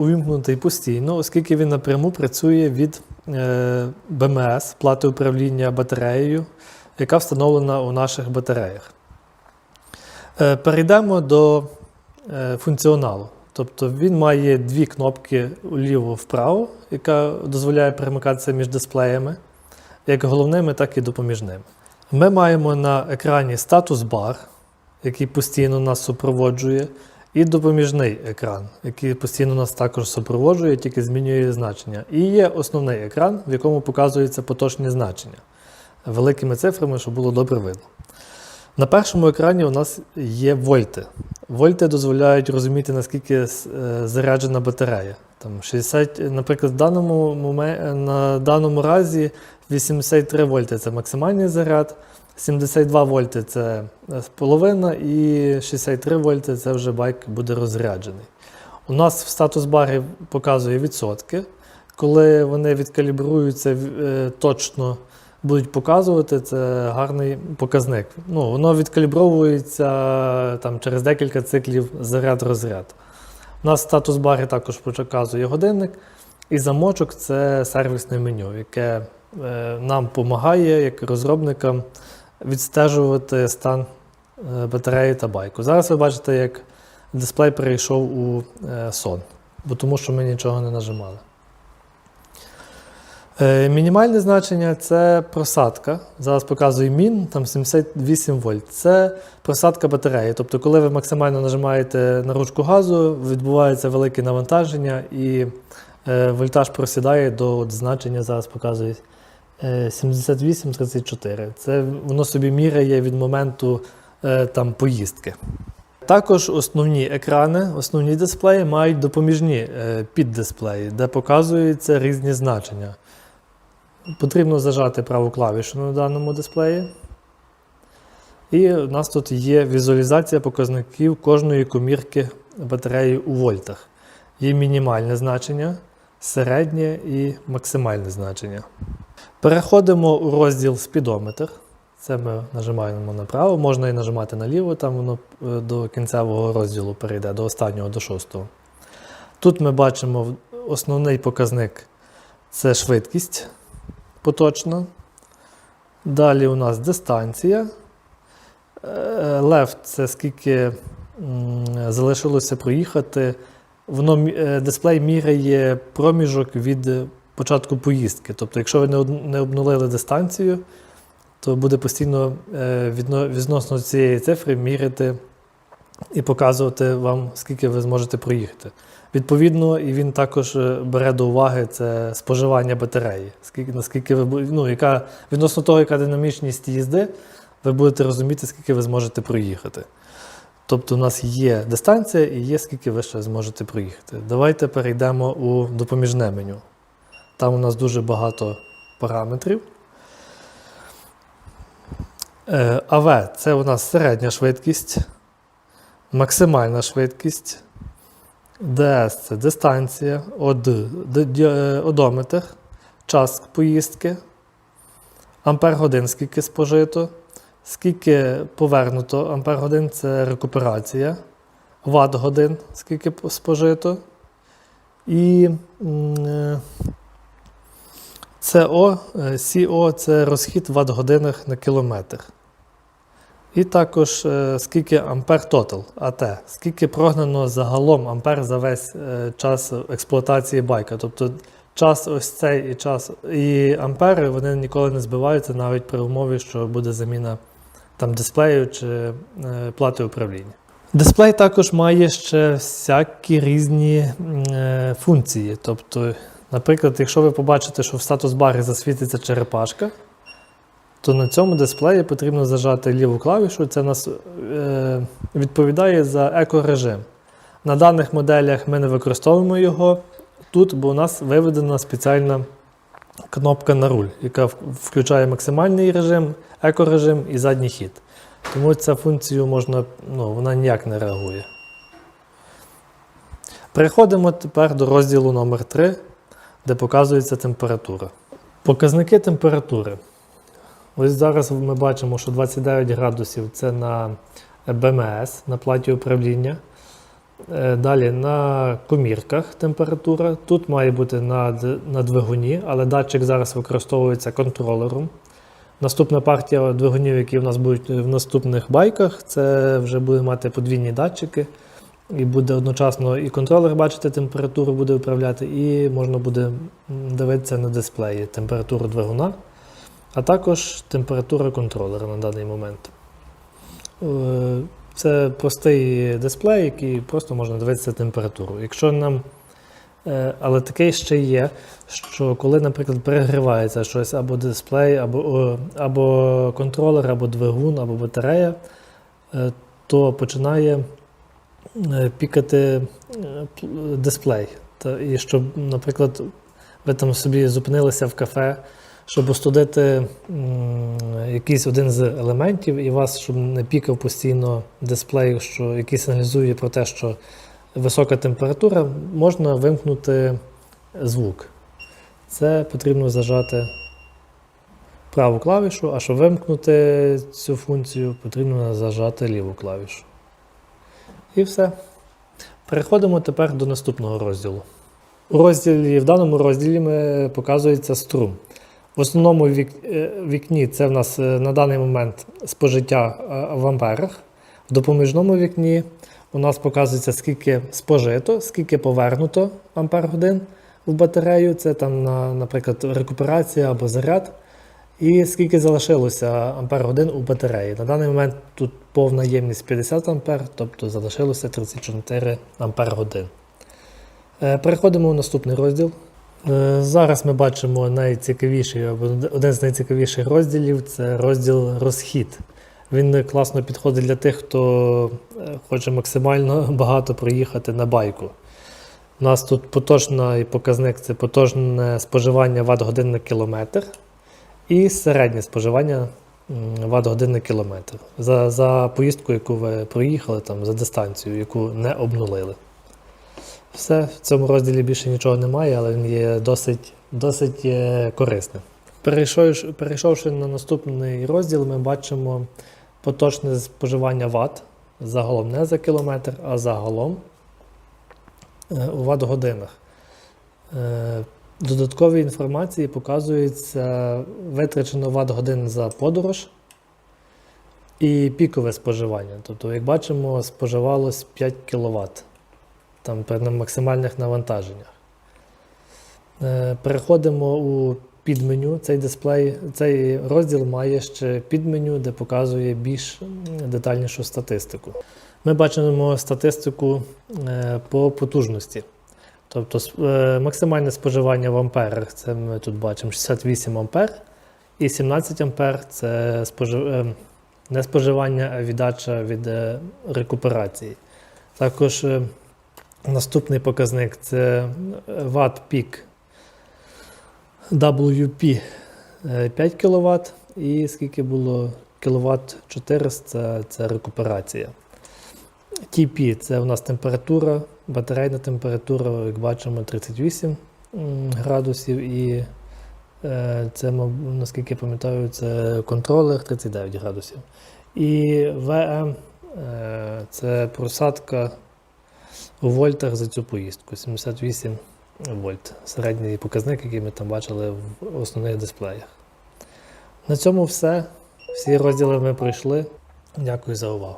увімкнутий постійно, оскільки він напряму працює від е, БМС, плати управління батареєю, яка встановлена у наших батареях. Е, Перейдемо до е, функціоналу. Тобто він має дві кнопки вліво-вправо, яка дозволяє перемикатися між дисплеями, як головними, так і допоміжними. Ми маємо на екрані статус-бар, який постійно нас супроводжує, і допоміжний екран, який постійно нас також супроводжує, тільки змінює значення. І є основний екран, в якому показуються поточні значення великими цифрами, щоб було добре видно. На першому екрані у нас є вольти. Вольти дозволяють розуміти, наскільки е, заряджена батарея. Там 60, наприклад, в даному, моме- на даному разі 83 вольти це максимальний заряд, 72 вольти це половина, і 63 вольти це вже байк буде розряджений. У нас в статус-барі показує відсотки. Коли вони відкалібруються е, точно будуть показувати, це гарний показник. Ну, воно відкалібровується там, через декілька циклів заряд-розряд. У нас статус-барі також показує годинник, і замочок це сервісне меню, яке е, нам допомагає, як розробникам, відстежувати стан е, батареї та байку. Зараз ви бачите, як дисплей перейшов у е, сон, бо тому що ми нічого не нажимали. Е, Мінімальне значення це просадка. Зараз показую мін, там 78 вольт. Це просадка батареї. Тобто, коли ви максимально нажимаєте на ручку газу, відбувається велике навантаження і е, вольтаж просідає до от значення, зараз показує е, 78-34. Це воно собі міряє від моменту е, там, поїздки. Також основні екрани, основні дисплеї мають допоміжні е, піддисплеї, де показуються різні значення. Потрібно зажати праву клавішу на даному дисплеї. І у нас тут є візуалізація показників кожної комірки батареї у вольтах. Є мінімальне значення, середнє і максимальне значення. Переходимо у розділ спідометр. Це ми нажимаємо направо, можна і нажимати наліво, там воно е, до кінцевого розділу перейде, до останнього, до шостого. Тут ми бачимо основний показник це швидкість поточна. Далі у нас дистанція. Е, Left це скільки залишилося проїхати. Воно е, дисплей міряє проміжок від початку поїздки. Тобто, якщо ви не обнулили дистанцію, то буде постійно е, відносно цієї цифри міряти і показувати вам, скільки ви зможете проїхати. Відповідно, і він також е, бере до уваги це споживання батареї. Скільки, наскільки ви ну, яка, відносно того, яка динамічність їзди, ви будете розуміти, скільки ви зможете проїхати. Тобто, у нас є дистанція і є скільки ви ще зможете проїхати. Давайте перейдемо у допоміжне меню. Там у нас дуже багато параметрів. Е, АВ це у нас середня швидкість, максимальна швидкість. ДС це? Дистанція, ОД е, одометр, час поїздки, ампер годин скільки спожито, скільки повернуто ампер годин це рекуперація, ватт годин скільки спожито. І м, е, СО, е, СІО це розхід в ватт-годинах на кілометр. І також е, скільки ампер тотал, АТ, скільки прогнано загалом ампер за весь е, час експлуатації байка. Тобто час ось цей і час і ампери вони ніколи не збиваються навіть при умові, що буде заміна там дисплею чи е, плати управління. Дисплей також має ще всякі різні функції. Тобто, наприклад, якщо ви побачите, що в статус-барі засвітиться черепашка, то на цьому дисплеї потрібно зажати ліву клавішу. Це нас е, відповідає за екорежим. На даних моделях ми не використовуємо його тут, бо у нас виведена спеціальна кнопка на руль, яка включає максимальний режим, екорежим і задній хід. Тому цю функцію можна, ну, вона ніяк не реагує. Переходимо тепер до розділу номер 3 де показується температура. Показники температури. Ось зараз ми бачимо, що 29 градусів це на БМС, на платі управління. Е, Далі на комірках температура. Тут має бути на, на двигуні, але датчик зараз використовується контролером. Наступна партія двигунів, які у нас будуть в наступних байках, це вже буде мати подвійні датчики. І буде одночасно і контролер бачити температуру, буде управляти, і можна буде дивитися на дисплеї температуру двигуна, а також температура контролера на даний момент. Е, Це простий дисплей, який просто можна дивитися температуру. Якщо нам, е, але таке ще є, що коли, наприклад, перегрівається щось або дисплей, або, або контролер, або двигун, або батарея, е, то починає пікати дисплей. І щоб, наприклад, ви там собі зупинилися в кафе, щоб остудити якийсь один з елементів, і вас, щоб не пікав постійно дисплей, що, який сигналізує про те, що висока температура, можна вимкнути звук. Це потрібно зажати праву клавішу, а щоб вимкнути цю функцію, потрібно зажати ліву клавішу. І все. Переходимо тепер до наступного розділу. У розділі, в даному розділі ми показується струм. В основному вік, е, вікні це в нас е, на даний момент спожиття е, в амперах. В допоміжному вікні у нас показується, скільки спожито, скільки повернуто ампер годин в батарею. Це там, наприклад, рекуперація або заряд. І скільки залишилося ампер годин у батареї. На даний момент тут повна ємність 50 ампер, тобто залишилося 34 ампер годин. Переходимо в наступний розділ. Е, Зараз ми бачимо найцікавіший або один з найцікавіших розділів це розділ розхід. Він класно підходить для тих, хто е, хоче максимально багато проїхати на байку. У нас тут поточний показник це поточне споживання Вт-годин на кілометр і середнє споживання м, Вт-годин на кілометр. За, за поїздку, яку ви проїхали, там, за дистанцію, яку не обнулили. Все, в цьому розділі більше нічого немає, але він є досить, досить е, корисним. Перейшовши, перейшовши на наступний розділ, ми бачимо поточне споживання Вт. Загалом не за кілометр, а загалом е, у Вт-годинах. Е, Додаткові інформації показується витрачено Вт-годин за подорож і пікове споживання. Тобто, як бачимо, споживалось 5 кВт там на максимальних навантаженнях. Е, Переходимо у підменю. Цей дисплей, цей розділ має ще підменю, де показує більш детальнішу статистику. Ми бачимо статистику е, по потужності. Тобто е, максимальне споживання в амперах це ми тут бачимо 68 ампер, і 17 ампер це спожив... не споживання, а віддача від рекуперації. Також Наступний показник це Watt Peak WP е, 5 кВт і скільки було кВт 400 це рекуперація. TP це у нас температура, батарейна температура, як бачимо, 38 градусів і е, це, наскільки я пам'ятаю, це контролер 39 градусів. І VM е, це просадка вольтах за цю поїздку 78 вольт. Середній показник, який ми там бачили в основних дисплеях. На цьому все. Всі розділи ми пройшли. Дякую за увагу.